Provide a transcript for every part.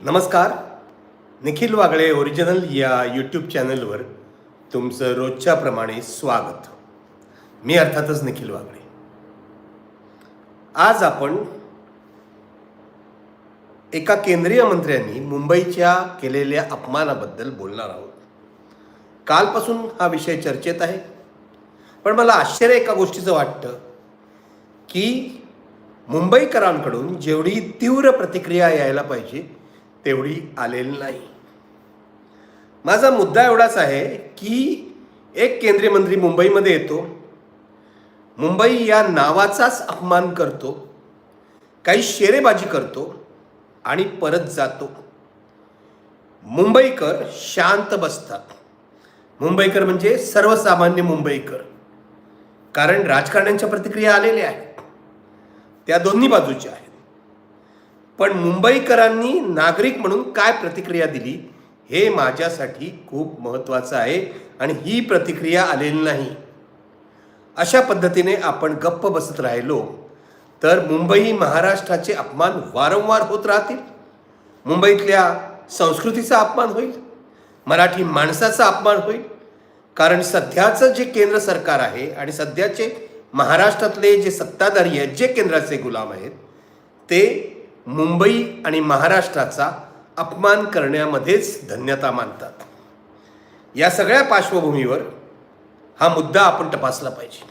नमस्कार. निखिल वागळे ओरिजिनल या यूट्यूब चॅनलवर तुमचं रोजच्याप्रमाणे स्वागत. मी अर्थातच निखिल वागळे. आज आपण एका केंद्रीय मंत्र्यांनी मुंबईच्या केलेल्या अपमानाबद्दल बोलणार आहोत. कालपासून हा विषय चर्चेत आहे. पण मला आश्चर्य एका गोष्टीचं वाटतं की मुंबईकरांकडून जेवढी तीव्र प्रतिक्रिया यायला पाहिजे तेवढी आलेली नाही. माझा मुद्दा एवढाच आहे की एक केंद्रीय मंत्री मुंबईमध्ये येतो. मुंबई या नावाचाच अपमान करतो. काही शेरेबाजी करतो आणि परत जातो. मुंबईकर शांत बसतात. मुंबईकर म्हणजे सर्वसामान्य मुंबईकर. कारण राजकारण्यांच्या प्रतिक्रिया आलेल्या आहेत. त्या दोन्ही बाजूच्या आहेत. पण मुंबईकरांनी नागरिक म्हणून काय प्रतिक्रिया दिली हे माझ्यासाठी खूप महत्त्वाचं आहे आणि ही प्रतिक्रिया आलेली नाही. अशा पद्धतीने आपण गप्प बसत राहिलो तर मुंबई महाराष्ट्राचे अपमान वारंवार होत राहतील? मुंबईतल्या संस्कृतीचा अपमान होईल? मराठी माणसाचा अपमान होईल? कारण सध्याचं जे केंद्र सरकार आहे आणि सध्याचे महाराष्ट्रातले जे सत्ताधारी आहेत जे केंद्राचे गुलाम आहेत ते मुंबई आणि महाराष्ट्राचा अपमान करण्यामध्येच धन्यता मानतात. या सगळ्या पार्श्वभूमीवर हा मुद्दा आपण तपासला पाहिजे.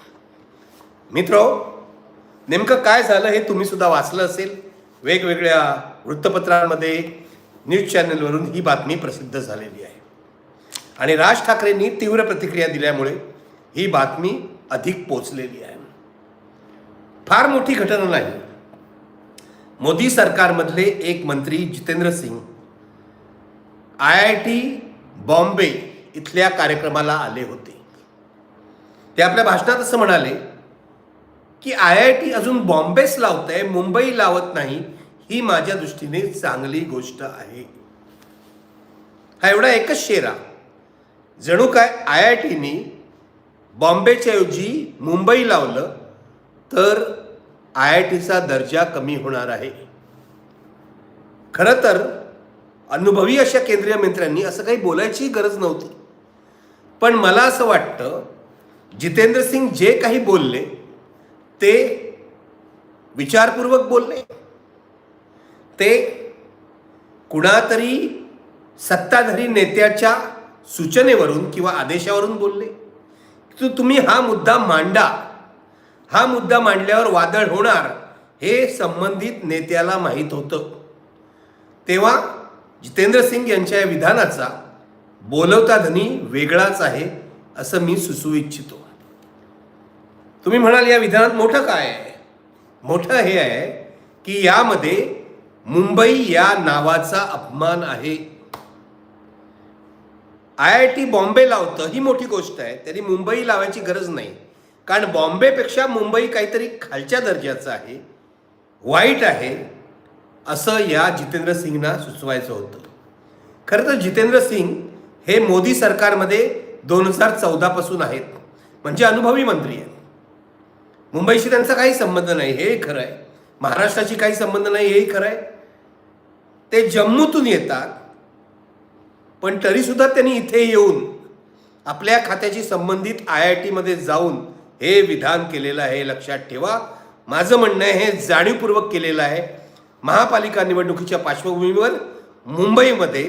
मित्र नेमकं काय झालं हे तुम्ही सुद्धा वाचलं असेल. वेगवेगळ्या वृत्तपत्रांमध्ये न्यूज चॅनलवरून ही बातमी प्रसिद्ध झालेली आहे. आणि राज ठाकरेंनी तीव्र प्रतिक्रिया दिल्यामुळे ही बातमी अधिक पोचलेली आहे. फार मोठी घटना नाही. मोदी सरकारमधले एक मंत्री Jitendra Singh I I T Bombay इथल्या कार्यक्रमाला आले होते. ते आपल्या भाषणात असं म्हणाले की आय आय टी अजून बॉम्बेच लावत आहे मुंबई लावत नाही ही माझ्या दृष्टीने चांगली गोष्ट आहे. हा एवढा एकच शेरा. जणू काय आय आय टीनी बॉम्बेच्या ऐवजी मुंबई लावलं तर आय आय टीचा दर्जा कमी होणार आहे. खरं तर अनुभवी अशा केंद्रीय मंत्र्यांनी असं काही बोलायची गरज नव्हती. पण मला असं वाटतं जितेंद्र सिंग जे काही बोलले ते विचारपूर्वक बोलले. ते कुणातरी सत्ताधारी नेत्याच्या सूचनेवरून किंवा आदेशावरून बोलले. तू तुम्ही हा मुद्दा मांडा. हा मुद्दा मांडल्यावर वादळ होणार हे संबंधित नेत्याला माहीत होतं. तेव्हा जितेंद्र सिंग यांच्या या विधानाचा बोलवता धनी वेगळाच आहे असं मी सुचवू इच्छितो. तुम्ही म्हणाल या विधानात मोठं काय आहे? मोठं हे आहे की यामध्ये मुंबई या नावाचा अपमान आहे. आय आय टी बॉम्बे लावतं ही मोठी गोष्ट आहे. त्यांनी मुंबई लावायची गरज नाही. कारण बॉम्बेपेक्षा मुंबई काहीतरी खालच्या दर्जाचं आहे वाईट आहे असं या जितेंद्र सिंगना सुचवायचं होतं. खरं तर जितेंद्र सिंग हे मोदी सरकारमध्ये दोन हजार चौदापासून आहेत. म्हणजे अनुभवी मंत्री आहेत. मुंबईशी त्यांचा काही संबंध नाही हे खरं आहे. महाराष्ट्राशी काही संबंध नाही हेही खरं आहे. ते जम्मूतून येतात. पण तरीसुद्धा त्यांनी इथे येऊन आपल्या खात्याशी संबंधित आय आय टीमध्ये जाऊन हे विधान केलेलं आहे लक्षात ठेवा. माझं म्हणणं आहे हे जाणीवपूर्वक केलेलं आहे. महापालिका निवडणुकीच्या पार्श्वभूमीवर मुंबईमध्ये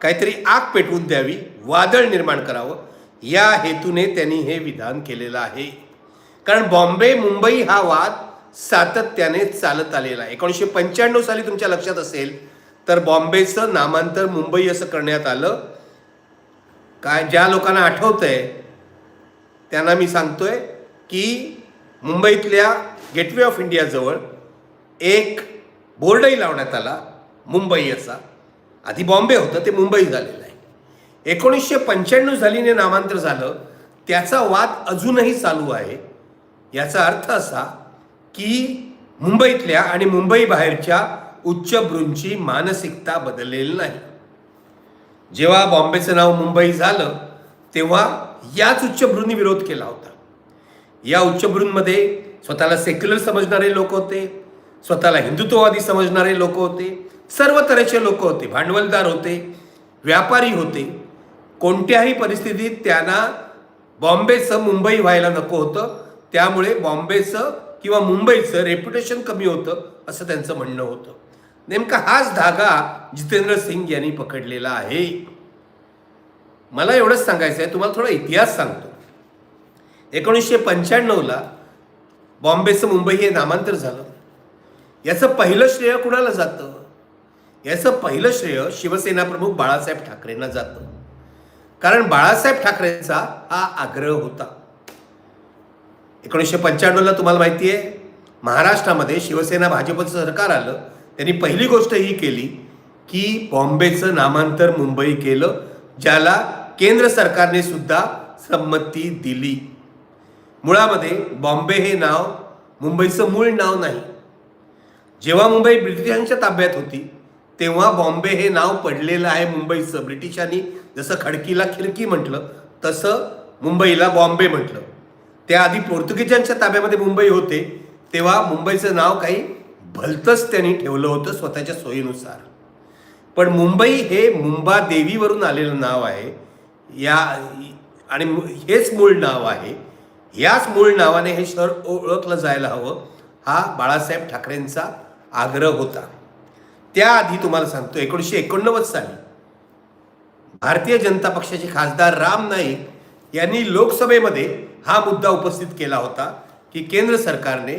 काहीतरी आग पेटवून द्यावी वादळ निर्माण करावं या हेतूने त्यांनी हे विधान केलेलं आहे. कारण बॉम्बे मुंबई हा वाद सातत्याने चालत आलेला आहे. एकोणीसशे पंच्याण्णव साली तुमच्या लक्षात असेल तर बॉम्बेचं नामांतर मुंबई असं करण्यात आलं. काय ज्या लोकांना आठवतंय त्यांना मी सांगतोय की मुंबईतल्या गेटवे ऑफ इंडियाजवळ एक बोर्डही लावण्यात आला मुंबई असा आधी बॉम्बे होतं ते मुंबई झालेलं आहे. एकोणीसशे पंच्याण्णव सालीने नामांतर झालं. त्याचा वाद अजूनही चालू आहे. याचा अर्थ असा की मुंबईतल्या आणि मुंबई बाहेरच्या उच्चभ्रूंची मानसिकता बदललेली नाही. जेव्हा बॉम्बेचं नाव मुंबई झालं तेव्हा याच उच्चभ्रूंनी विरोध केला होता. या उच्चभ्रूंमध्ये स्वतःला सेक्युलर समजणारे लोक होते स्वतःला हिंदुत्ववादी समजणारे लोक होते सर्व तऱ्हेचे लोक होते भांडवलदार होते व्यापारी होते. कोणत्याही परिस्थितीत त्यांना बॉम्बेचं मुंबई व्हायला नको होतं. त्यामुळे बॉम्बेचं किंवा मुंबईचं रेप्युटेशन कमी होतं असं त्यांचं म्हणणं होतं. नेमका हाच धागा जितेंद्र सिंग यांनी पकडलेला आहे. मला एवढंच सांगायचं आहे तुम्हाला थोडा इतिहास सांगतो. एकोणीसशे पंच्याण्णवला बॉम्बेचं मुंबई हे नामांतर झालं. याचं पहिलं श्रेय कुणाला जातं? याचं पहिलं श्रेय शिवसेना प्रमुख बाळासाहेब ठाकरेंना जातं. कारण बाळासाहेब ठाकरेंचा हा आग्रह होता. एकोणीसशे पंच्याण्णवला तुम्हाला माहिती आहे महाराष्ट्रामध्ये शिवसेना भाजपचं सरकार आलं त्यांनी पहिली गोष्ट ही केली की बॉम्बेचं नामांतर मुंबई केलं ज्याला केंद्र सरकारने सुद्धा संमती दिली. मुळामध्ये बॉम्बे हे नाव मुंबईचं मूळ नाव नाही. जेव्हा मुंबई ब्रिटिशांच्या ताब्यात होती तेव्हा बॉम्बे हे नाव पडलेलं आहे मुंबईचं. ब्रिटिशांनी जसं खडकीला खिडकी म्हटलं तसं मुंबईला बॉम्बे म्हटलं. त्याआधी पोर्तुगीजांच्या ताब्यामध्ये मुंबई होते तेव्हा मुंबईचं नाव काही भलतंच त्यांनी ठेवलं होतं स्वतःच्या सोयीनुसार. पण मुंबई हे मुंबा देवीवरून आलेलं नाव आहे. या आणि हेच मूळ नाव आहे. याच मूळ नावाने हे शहर ओळखलं जायला हवं हा बाळासाहेब ठाकरेंचा आग्रह होता. त्याआधी तुम्हाला सांगतो एकोणीसशे एकोणनव्वद साली भारतीय जनता पक्षाचे खासदार राम नाईक यांनी लोकसभेमध्ये हा मुद्दा उपस्थित केला होता की केंद्र सरकारने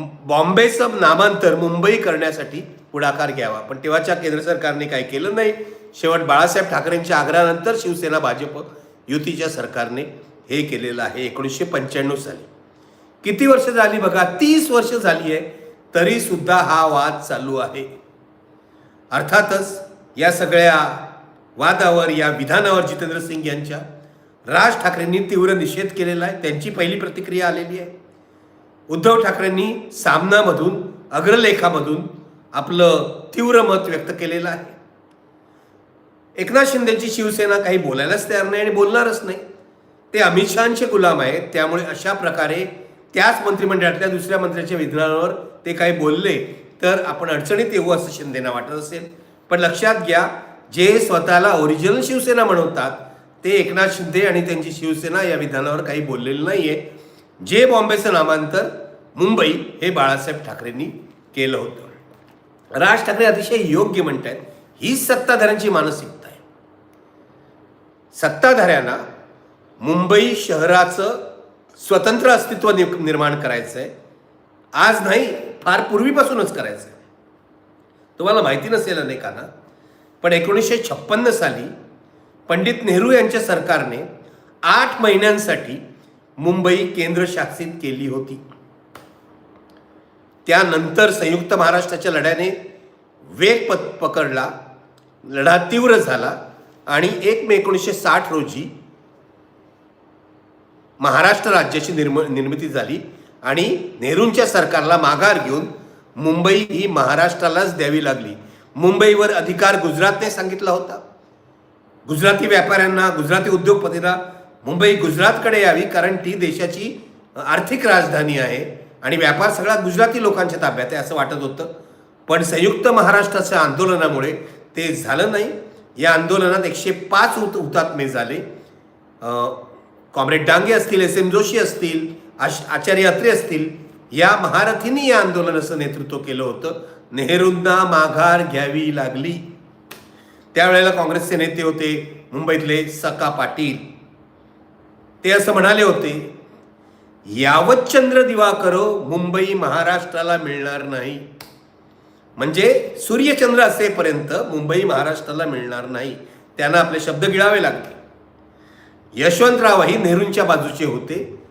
बॉम्बेचं नामांतर मुंबई करण्यासाठी पुढाकार घ्यावा. पण तेव्हाच्या केंद्र सरकारने काय केलं नाही? शेवट बाळासाहेब ठाकरेंच्या आग्रहानंतर शिवसेना भाजप युतीच्या सरकारने हे केलेलं आहे एकोणीसशे पंच्याण्णव साली. किती वर्ष झाली बघा? तीस वर्ष झाली आहे. तरी सुद्धा हा वाद चालू आहे. अर्थातच या सगळ्या वादावर या विधानावर जितेंद्र सिंग यांच्या राज ठाकरेंनी तीव्र निषेध केलेला आहे. त्यांची पहिली प्रतिक्रिया आलेली आहे. उद्धव ठाकरेंनी सामनामधून अग्रलेखामधून आपलं तीव्र मत व्यक्त केलेलं आहे. एकनाथ शिंदेची शिवसेना काही बोलायलाच तयार नाही आणि बोलणारच नाही. ते अमित शहाचे गुलाम आहेत त्यामुळे अशा प्रकारे त्याच मंत्रिमंडळातल्या दुसऱ्या मंत्र्याच्या विधानावर ते काही बोलले तर आपण अडचणीत येऊ असं शिंदेना वाटत असेल. पण लक्षात घ्या जे स्वतःला ओरिजिनल शिवसेना म्हणवतात ते एकनाथ शिंदे आणि त्यांची शिवसेना या विधानावर काही बोललेलं नाही आहे जे बॉम्बेचं नामांतर मुंबई हे बाळासाहेब ठाकरेंनी केलं होतं. राज ठाकरे अतिशय योग्य म्हणतात ही सत्ताधाऱ्यांची मानसिकता आहे. सत्ताधाऱ्यांना मुंबई शहराचं स्वतंत्र अस्तित्व निर्माण करायचं आहे आज नाही फार पूर्वीपासूनच करायचं आहे तुम्हाला माहिती नसेल अनेकांना पण एकोणीसशे छप्पन्न साली पंडित नेहरू यांच्या सरकारने आठ महिन्यांसाठी मुंबई केंद्रशासित केली होती. त्यानंतर संयुक्त महाराष्ट्राच्या लढ्याने वेग प पकडला. लढा तीव्र झाला आणि एक मे एकोणीसशे साठ रोजी महाराष्ट्र राज्याची निर्म निर्मिती झाली आणि नेहरूंच्या सरकारला माघार घेऊन मुंबई ही महाराष्ट्रालाच द्यावी लागली. मुंबईवर अधिकार गुजरातने सांगितला होता. गुजराती व्यापाऱ्यांना गुजराती उद्योगपतींना मुंबई गुजरातकडे यावी कारण ती देशाची आर्थिक राजधानी आहे. आणि व्यापार सगळा गुजराती लोकांच्या ताब्यात आहे असं वाटत होतं. पण संयुक्त महाराष्ट्राच्या आंदोलनामुळे ते झालं नाही. या आंदोलनात एकशे पाच हुत हुतात्मे झाले. कॉम्रेड डांगे असतील एस एम जोशी असतील आश आचार्य अत्रे असतील या महारथींनी या आंदोलनाचं नेतृत्व केलं होतं. नेहरूंना माघार घ्यावी लागली. त्यावेळेला काँग्रेसचे नेते होते मुंबईतले सका पाटील. ते असं म्हणाले होते यावतचंद्र दिवाकर मुंबई महाराष्ट्राला मिळणार नाही. म्हणजे सूर्यचंद्र असेपर्यंत मुंबई महाराष्ट्राला मिळणार नाही. त्यांना आपले शब्द गिळावे लागले. यशवंतरावही नेहरूंच्या बाजूचे होते.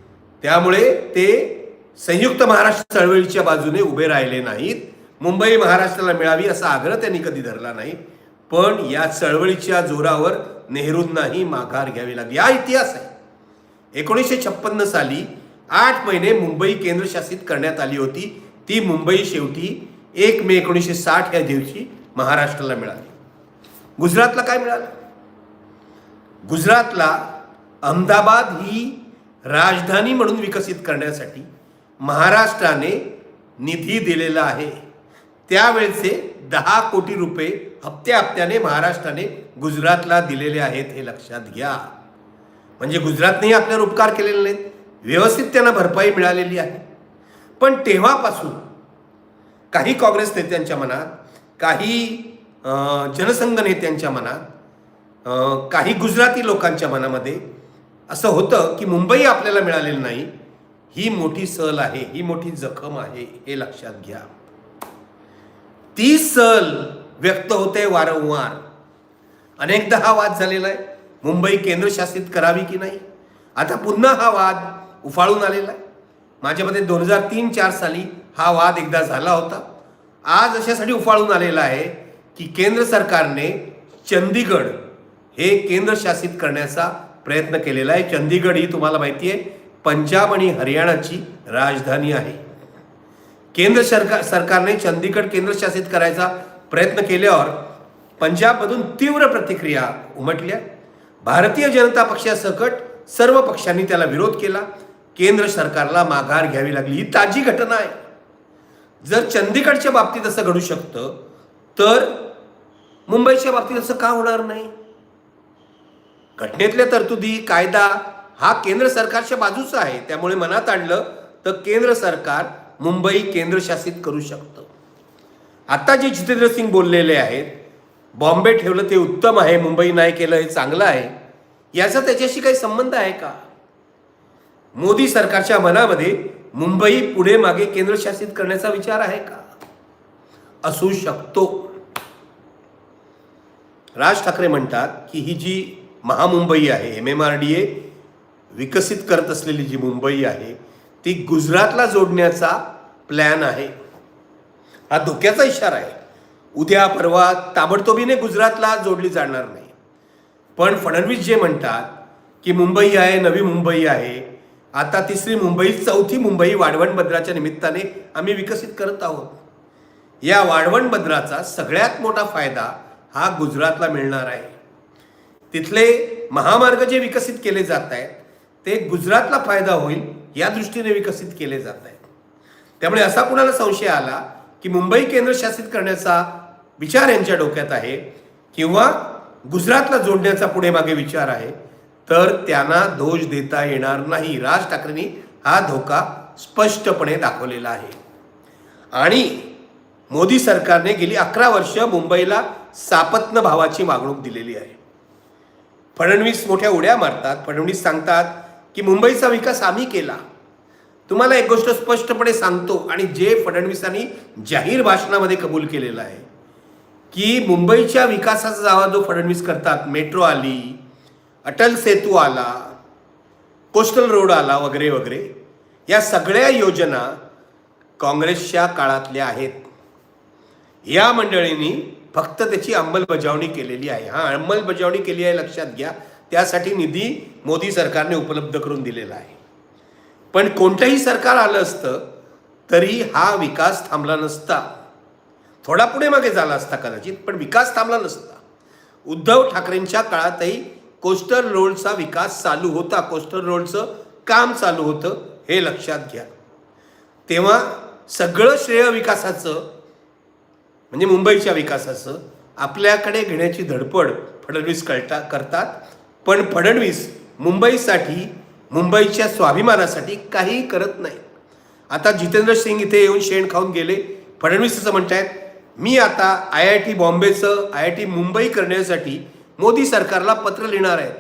त्यामुळे ते संयुक्त महाराष्ट्र चळवळीच्या बाजूने उभे राहिले नाहीत. मुंबई महाराष्ट्राला मिळावी असा आग्रह त्यांनी कधी धरला नाही. पण या चळवळीच्या जोरावर नेहरूंनाही माघार घ्यावी लागली. हा इतिहास आहे. एकोणीसशे छप्पन्न साली आठ महिने मुंबई केंद्रशासित करण्यात आली होती. ती मुंबई शेवटी एक मे एकोणीसशे साठ या दिवशी महाराष्ट्राला मिळाली. गुजरातला काय मिळालं? गुजरातला अहमदाबाद ही राजधानी म्हणून विकसित करण्यासाठी महाराष्ट्राने निधी दिलेला आहे. त्यावेळचे दहा कोटी रुपये हप्त्या हप्त्याने महाराष्ट्राने गुजरातला दिलेले आहेत हे लक्षात घ्या. म्हणजे गुजरातनेही आपल्यावर उपकार केलेले नाहीत. व्यवस्थित त्यांना भरपाई मिळालेली आहे. पण तेव्हापासून काही काँग्रेस नेत्यांच्या मनात काही जनसंघ नेत्यांच्या मनात काही गुजराती लोकांच्या मनामध्ये असं होतं की मुंबई आपल्याला मिळालेली नाही. ही मोठी सल आहे ही मोठी जखम आहे हे लक्षात घ्या. ती सल व्यक्त होते वारंवार. अनेकदा हा वाद झालेला आहे. मुंबई केंद्रशासित करावी की नाही? आता पुन्हा हा वाद उफाळून आलेला आहे. माझ्या मते दोन हजार तीन चार साली हा वाद एकदा झाला होता. आज अशासाठी उफाळून आलेला आहे की केंद्र सरकारने चंदीगड हे केंद्रशासित करण्याचा प्रयत्न केलेला आहे. चंदीगड ही तुम्हाला माहिती आहे पंजाब आणि हरियाणाची राजधानी आहे. केंद्र सरकार सरकारने चंदीगड केंद्रशासित करायचा प्रयत्न केल्यावर पंजाबमधून तीव्र प्रतिक्रिया उमटल्या. भारतीय जनता पक्षासकट सर्व पक्षांनी त्याला विरोध केला. केंद्र सरकारला माघार घ्यावी लागली. ही ताजी घटना आहे. जर चंदीगडच्या बाबतीत असं घडू शकतं तर मुंबईच्या बाबतीत असं का होणार नाही? घटनेतल्या तरतुदी कायदा हा केंद्र सरकारच्या बाजूचा आहे. त्यामुळे मनात आणलं तर केंद्र सरकार मुंबई केंद्रशासित करू शकतं. आता जे जितेंद्र सिंग बोललेले आहेत बॉम्बे ठेवलं ते उत्तम आहे मुंबई नाही केलं हे चांगलं आहे. याचा त्याच्याशी काही संबंध आहे का? मोदी सरकारच्या मनामध्ये मुंबई पुढे मागे केंद्रशासित करण्याचा विचार आहे का? असू शकतो. राज ठाकरे म्हणतात की ही जी महामुंबई आहे M M R D A विकसित करत असलेली जी मुंबई आहे ती गुजरातला जोडण्याचा प्लॅन आहे. हा धोक्याचा इशारा आहे. उद्या परवा ताबडतोबीने गुजरातला जोडली जाणार नाही. पण फडणवीस जे म्हणतात की मुंबई आहे नवी मुंबई आहे आता तिसरी मुंबई चौथी मुंबई वाढवण बद्राच्या निमित्ताने आम्ही विकसित करत आहोत. या वाढवण बद्राचा सगळ्यात मोठा फायदा हा गुजरातला मिळणार आहे. तिथले महामार्ग जे विकसित केले जात आहेत ते गुजरातला फायदा होईल या दृष्टीने विकसित केले जात आहेत. त्यामुळे असा कुणाला संशय आला की मुंबई केंद्रशासित करण्याचा विचार यांच्या डोक्यात आहे किंवा गुजरातला जोडण्याचा पुढे मागे विचार आहे तर त्यांना दोष देता येणार नाही. राज ठाकरेंनी हा धोका स्पष्टपणे दाखवलेला आहे. आणि मोदी सरकारने गेली अकरा वर्ष मुंबईला सापत्न भावाची मागणूक दिलेली आहे. फडणवीस मोठ्या उड्या मारतात. फडणवीस सांगतात की मुंबईचा विकास आम्ही केला. तुम्हाला एक गोष्ट स्पष्टपणे सांगतो आणि जे फडणवीसांनी जाहीर भाषणामध्ये कबूल केलेलं आहे की मुंबईच्या विकासाचा दावा जो फडणवीस करतात मेट्रो आली अटल सेतू आला कोस्टल रोड आला वगैरे वगैरे या सगळ्या योजना काँग्रेसच्या काळातल्या आहेत. या मंडळींनी फक्त त्याची अंमलबजावणी केलेली आहे. हा अंमलबजावणी केली आहे लक्षात घ्या. त्यासाठी निधी मोदी सरकारने उपलब्ध करून दिलेला आहे. पण कोणतंही सरकार आलं असतं तरी हा विकास थांबला नसता. थोडा पुढे मागे झाला असता कदाचित पण विकास थांबला नसता. उद्धव ठाकरेंच्या काळातही कोस्टल रोडचा विकास चालू होता. कोस्टल रोडचं काम चालू होतं हे लक्षात घ्या. तेव्हा सगळं श्रेय विकासाचं म्हणजे मुंबईच्या विकासाचं आपल्याकडे घेण्याची धडपड फडणवीस कळता करतात. पण फडणवीस मुंबईसाठी मुंबईच्या स्वाभिमानासाठी काही करत नाही. आता जितेंद्र सिंग इथे येऊन शेण खाऊन गेले. फडणवीस असं म्हणतायत मी आता आय आय टी बॉम्बेचं आय आय टी मुंबई करण्यासाठी मोदी सरकारला पत्र लिहिणार आहेत.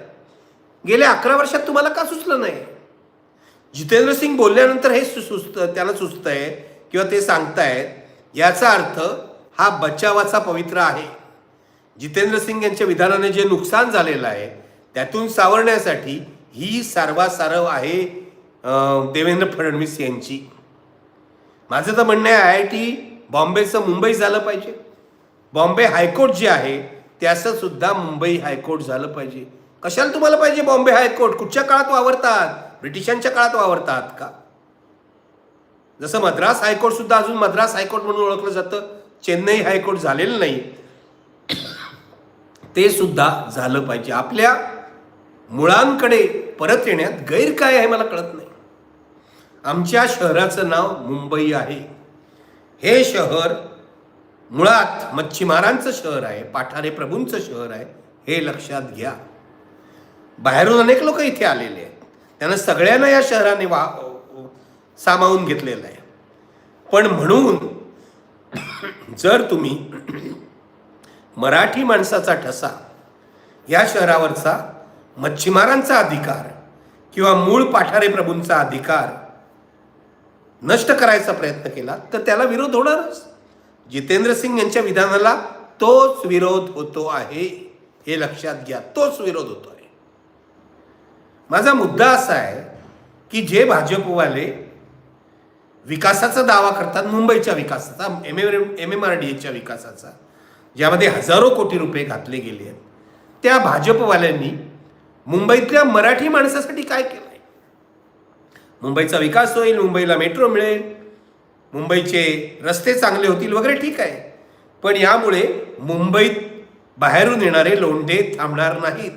गेल्या अकरा वर्षात तुम्हाला का सुचलं नाही? जितेंद्र सिंग बोलल्यानंतर हे सु सुचतं त्यांना सुचतं आहे किंवा ते सांगतायत याचा अर्थ हा बचावाचा पवित्र आहे. जितेंद्र सिंग यांच्या विधानाने जे नुकसान झालेलं आहे त्यातून सावरण्यासाठी ही सारवासारव आहे देवेंद्र फडणवीस यांची. माझं तर म्हणणं आहे आय आय टी बॉम्बेचं मुंबई झालं पाहिजे. बॉम्बे हायकोर्ट जे आहे त्याचं सुद्धा मुंबई हायकोर्ट झालं पाहिजे. कशाला तुम्हाला पाहिजे बॉम्बे हायकोर्ट? कुठच्या काळात वावरतात? ब्रिटिशांच्या काळात वावरतात का? जसं मद्रास हायकोर्ट सुद्धा अजून मद्रास हायकोर्ट म्हणून ओळखलं जातं. चेन्नई हायकोर्ट झालेलं नाही. ते सुद्धा झालं पाहिजे. आपल्या मुळांकडे परत येण्यात गैर काय आहे मला कळत नाही. आमच्या शहराचं नाव मुंबई आहे. हे शहर मुळात मच्छीमारांचं शहर आहे पाठारे प्रभूंचं शहर आहे हे लक्षात घ्या. बाहेरून अनेक लोक इथे आलेले आहेत. त्यांना सगळ्यांना या शहराने वा सामावून घेतलेलं आहे. पण म्हणून जर तुम्ही मराठी माणसाचा ठसा या शहरावरचा मच्छीमारांचा अधिकार किंवा मूळ पाठारे प्रभूंचा अधिकार नष्ट करायचा प्रयत्न केला तर त्याला विरोध होणारच. जितेंद्र सिंग यांच्या विधानाला तोच विरोध होतो आहे. हे लक्षात घ्या तोच विरोध होतो आहे. माझा मुद्दा असा आहे की जे भाजपवाले विकासाचा दावा करतात मुंबईच्या विकासाचा M M M M R D एच्या विकासाचा ज्यामध्ये हजारो कोटी रुपये घातले गेले आहेत त्या भाजपवाल्यांनी मुंबईतल्या मराठी माणसासाठी काय केलं आहे मुंबईचा विकास होईल मुंबईला मेट्रो मिळेल मुंबईचे रस्ते चांगले होतील वगैरे ठीक आहे. पण यामुळे मुंबईत बाहेरून येणारे लोंढे थांबणार नाहीत.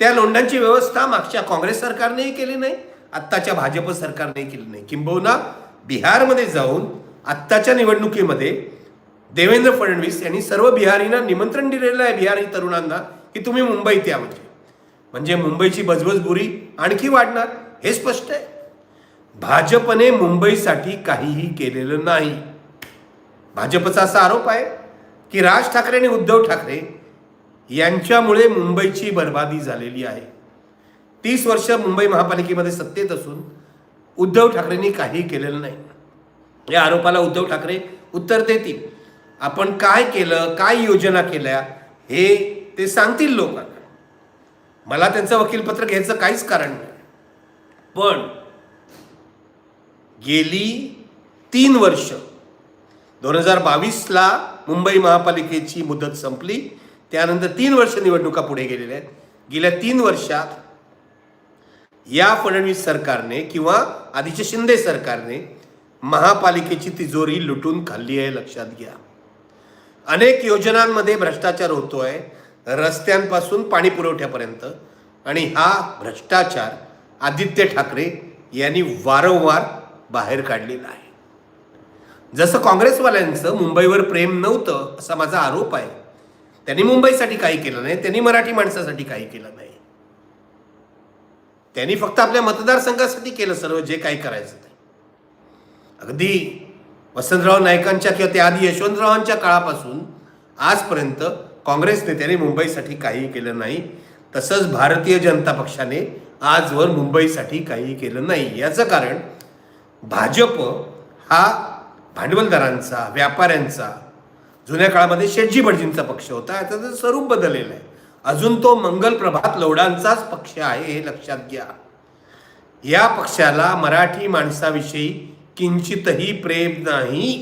त्या लोंढांची व्यवस्था मागच्या काँग्रेस सरकारनेही केली नाही आत्ताच्या भाजप सरकारनेही केली नाही. किंबहुना बिहारमध्ये जाऊन आत्ताच्या निवडणुकीमध्ये देवेंद्र फडणवीस यांनी सर्व बिहारींना निमंत्रण दिलेलं आहे बिहारी तरुणांना की तुम्ही मुंबईत या म्हणजे. म्हणजे मुंबईची बजबजबुरी आणखी वाढणार हे स्पष्ट आहे. भाजपने मुंबईसाठी काहीही केलेलं नाही. भाजपचा असा आरोप आहे की राज ठाकरे आणि उद्धव ठाकरे यांच्यामुळे मुंबईची बर्बादी झालेली आहे. तीस वर्ष मुंबई महापालिकेमध्ये सत्तेत असून उद्धव ठाकरेंनी काही केलेलं नाही. या आरोपाला उद्धव ठाकरे उत्तर देतील. आपण काय केलं काय योजना केल्या हे ते सांगतील लोकांना. मला त्यांचं वकीलपत्र घ्यायचं काहीच कारण नाही. पण गेली तीन वर्ष. दोन हजार बावीसला मुंबई महापालिकेची मुदत संपली. त्यानंतर तीन वर्ष निवडणुका पुढे गेलेल्या आहेत. गेल्या तीन वर्षात या फडणवीस सरकारने किंवा आधीच्या शिंदे सरकारने महापालिकेची तिजोरी लुटून खाल्ली आहे लक्षात घ्या. अनेक योजनांमध्ये भ्रष्टाचार होतोय. रस्त्यांपासून पाणी पुरवठ्यापर्यंत. आणि हा भ्रष्टाचार आदित्य ठाकरे यांनी वारंवार बाहेर काढलेला आहे जसं काँग्रेसवाल्यांचं मुंबईवर प्रेम नव्हतं असा माझा आरोप आहे. त्यांनी मुंबईसाठी काही केलं नाही त्यांनी मराठी माणसासाठी काही केलं नाही. त्यांनी फक्त आपल्या मतदारसंघासाठी केलं सर्व जे काही करायचं ते. अगदी वसंतराव नायकांच्या किंवा त्याआधी यशवंतरावांच्या काळापासून आजपर्यंत काँग्रेस नेत्यांनी मुंबईसाठी काही केलं नाही. तसंच भारतीय जनता पक्षाने आजवर मुंबईसाठी काही केलं नाही. याचं कारण भाजप हा भांडवलदारांचा व्यापाऱ्यांचा जुन्या काळामध्ये शेटजी भटजींचा पक्ष होता. याचं तर स्वरूप बदललेलं आहे. अजून तो मंगल प्रभात लवडांचाच पक्ष आहे हे लक्षात घ्या. या पक्षाला मराठी माणसाविषयी किंचितही प्रेम नाही.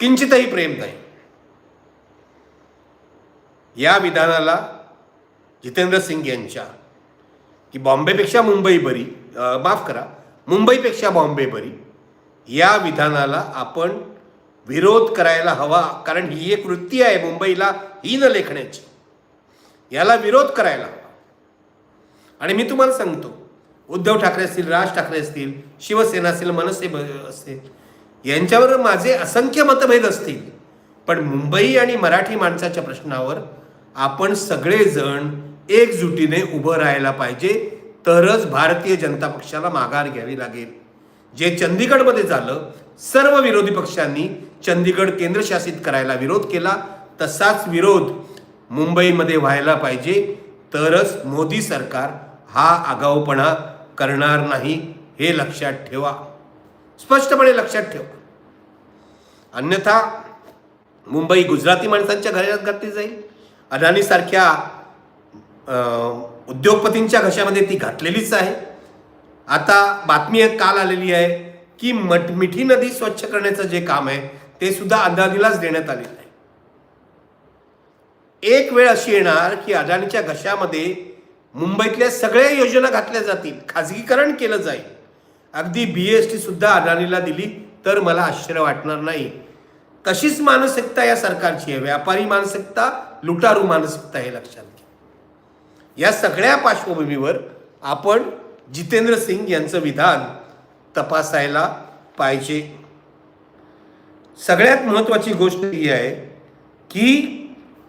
किंचितही प्रेम नाही. या विधानाला जितेंद्र सिंग यांच्या की बॉम्बेपेक्षा मुंबई बरी माफ करा मुंबईपेक्षा बॉम्बे बरी या विधानाला आपण विरोध करायला हवा कारण ही एक वृत्ती आहे मुंबईला हीन लेखण्याची. याला विरोध करायला हवा. आणि मी तुम्हाला सांगतो उद्धव ठाकरे असतील राज ठाकरे असतील शिवसेना असेल मनसे असतील असेल यांच्यावर माझे असंख्य मतभेद असतील. पण मुंबई आणि मराठी माणसाच्या प्रश्नावर आपण सगळेजण एकजुटीने उभं राहायला पाहिजे तरच भारतीय जनता पक्षाला माघार घ्यावी लागेल. जे चंदीगडमध्ये झालं सर्व विरोधी पक्षांनी चंदीगड केंद्रशासित करायला विरोध केला. तसाच विरोध मुंबईमध्ये व्हायला पाहिजे. तरच मोदी सरकार हा आगाऊपणा करणार नाही हे लक्षात ठेवा. स्पष्टपणे लक्षात ठेवा. अन्यथा मुंबई गुजराती माणसांच्या घरात घातली जाईल. अदानीसारख्या उद्योगपतींच्या घशामध्ये ती घातलेलीच आहे. आता बातमी एक काल आलेली आहे की मठ मिठी नदी स्वच्छ करण्याचं जे काम आहे ते सुद्धा अदानीलाच देण्यात आलेलं आहे. एक वेळ अशी येणार की अदानीच्या घशामध्ये मुंबईतल्या सगळ्या योजना घातल्या जातील खाजगीकरण केलं जाईल. अगदी बी एस टी सुद्धा अदानीला दिली तर मला आश्चर्य वाटणार नाही. तशीच मानसिकता या सरकारची आहे. व्यापारी मानसिकता लुटारू मानसिकता हे लक्षात घ्या. या सगळ्या पार्श्वभूमीवर आपण जितेंद्र सिंग यांचं विधान तपासायला पाहिजे. सगळ्यात महत्त्वाची गोष्ट ही आहे की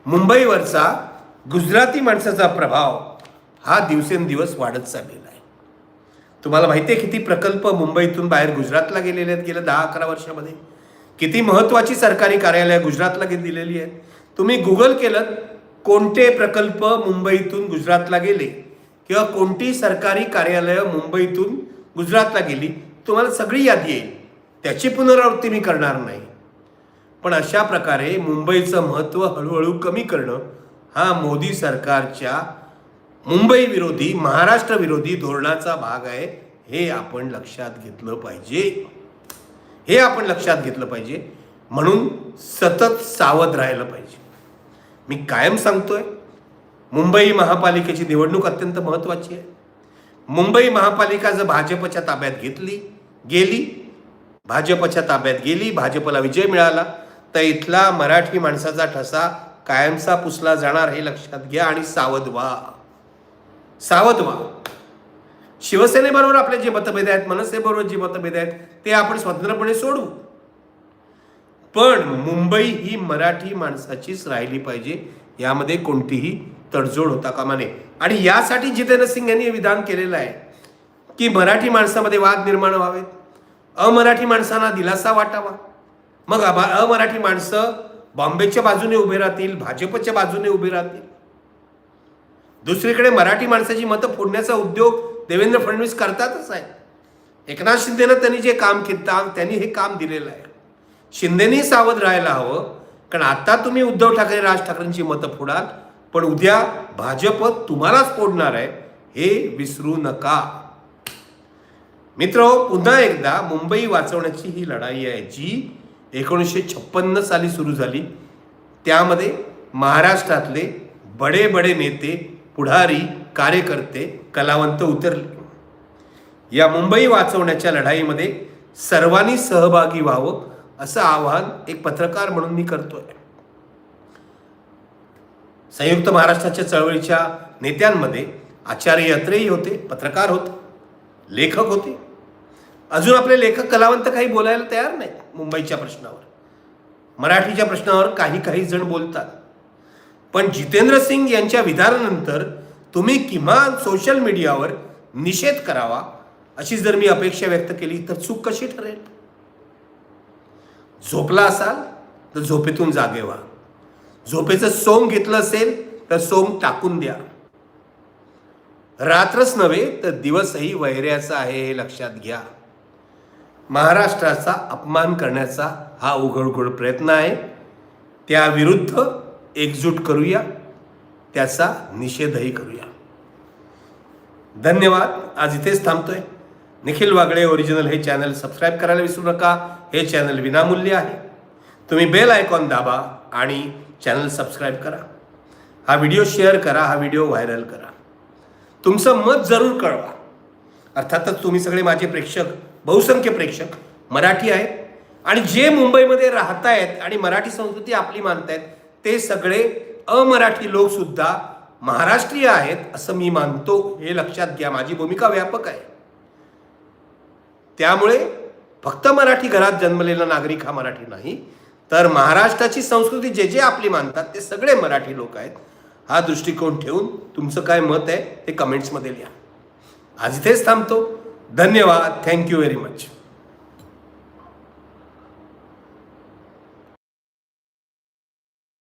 मुंबईवरचा गुजराती माणसाचा प्रभाव हा दिवसेंदिवस वाढत चाललेला आहे. तुम्हाला माहिती आहे किती प्रकल्प मुंबईतून बाहेर गुजरातला गेलेले आहेत गेल्या दहा अकरा वर्षामध्ये? किती महत्त्वाची सरकारी कार्यालय गुजरातला गे- दिलेली आहेत? तुम्ही गुगल केलं कोणते प्रकल्प मुंबईतून गुजरातला गेले किंवा कोणती सरकारी कार्यालयं मुंबईतून गुजरातला गेली तुम्हाला सगळी यादी येईल. त्याची पुनरावृत्ती मी करणार नाही. पण अशा प्रकारे मुंबईचं महत्त्व हळूहळू कमी करणं हा मोदी सरकारच्या मुंबई विरोधी महाराष्ट्र विरोधी धोरणाचा भाग आहे हे आपण लक्षात घेतलं पाहिजे. हे आपण लक्षात घेतलं पाहिजे. म्हणून सतत सावध राहिलं पाहिजे. मी कायम सांगतोय मुंबई महापालिकेची निवडणूक अत्यंत महत्त्वाची आहे. मुंबई महापालिका जर भाजपच्या ताब्यात घेतली गेली भाजपच्या ताब्यात गेली भाजपला विजय मिळाला तर इथला मराठी माणसाचा ठसा कायमचा पुसला जाणार हे लक्षात घ्या आणि सावध व्हा. सावध व्हा. शिवसेनेबरोबर आपले जे मतभेद आहेत मनसेबरोबर जे मतभेद आहेत ते आपण स्वतंत्रपणे सोडू. पण मुंबई ही मराठी माणसाचीच राहिली पाहिजे. यामध्ये कोणतीही तडजोड होता कामा नये. आणि यासाठी जितेंद्र सिंग यांनी विधान केलेलं आहे की मराठी माणसामध्ये वाद निर्माण व्हावेत. अमराठी माणसांना दिलासा वाटावा. मग अबा- अमराठी माणसं बॉम्बेच्या बाजूने उभे राहतील भाजपच्या बाजूने उभे राहतील. दुसरीकडे मराठी माणसाची मतं फोडण्याचा उद्योग देवेंद्र फडणवीस करतातच आहे एकनाथ शिंदेनं त्यांनी जे काम केलं त्यांनी हे काम दिलेलं आहे. शिंदेनी सावध राहायला हवं. कारण आता तुम्ही उद्धव ठाकरे राज ठाकरेंची मतं फोडाल. पण उद्या भाजप तुम्हालाच फोडणार आहे. हे विसरू नका. मित्र पुन्हा एकदा मुंबई वाचवण्याची ही लढाई आहे जी एकोणीसशे छप्पन्न साली सुरू झाली. त्यामध्ये महाराष्ट्रातले बडे बडे नेते पुढारी कार्यकर्ते कलावंत उतरले. या मुंबई वाचवण्याच्या लढाईमध्ये सर्वांनी सहभागी व्हावं. असं आवाहन एक पत्रकार म्हणून मी करतोय. संयुक्त महाराष्ट्राच्या चळवळीच्या नेत्यांमध्ये आचार्य अत्रेही होते पत्रकार होते लेखक होते. अजून आपले लेखक कलावंत काही बोलायला तयार नाही मुंबईच्या प्रश्नावर. मराठीच्या प्रश्नावर काही काही जण बोलतात. पण जितेंद्र सिंग यांच्या विधानानंतर तुम्ही किमान सोशल मीडियावर निषेध करावा अशी जर मी अपेक्षा व्यक्त केली तर चूक कशी ठरेल? झोपला असाल तर झोपेतून जागे व्हा. झोपेचं सोंग घेतलं असेल तर सोंग टाकून द्या. रात्रच नव्हे तर दिवसही वैऱ्याचा आहे हे लक्षात घ्या. महाराष्ट्राचा अपमान करण्याचा हा उघडघोड प्रयत्न आहे. त्याविरुद्ध एकजूट करूया. त्याचा निषेधही करूया. धन्यवाद. आज इथेच थांबतोय. निखिल वागळे ओरिजिनल हे चॅनल सबस्क्राईब करायला विसरू नका. हे चॅनल विनामूल्य आहे. तुम्ही बेल आयकॉन दाबा आणि चॅनल सबस्क्राईब करा. हा व्हिडिओ शेअर करा हा व्हिडिओ व्हायरल करा. तुमचं मत जरूर कळवा. अर्थातच तुम्ही सगळे माझे प्रेक्षक बहुसंख्य प्रेक्षक मराठी आहेत. आणि जे मुंबईमध्ये राहतायत आणि मराठी संस्कृती आपली मानतायत ते सगळे अमराठी लोकसुद्धा महाराष्ट्रीय आहेत असं मी मानतो. हे लक्षात घ्या माझी भूमिका व्यापक आहे. त्यामुळे फक्त मराठी घरात जन्मलेला नागरिक हा मराठी नाही तर महाराष्ट्राची संस्कृती जे जे आपली मानतात ते सगळे मराठी लोक आहेत. हा दृष्टिकोन ठेवून तुमचं काय मत आहे ते कमेंट्समध्ये लिहा. आज इथेच थांबतो. धन्यवाद. Thank you very much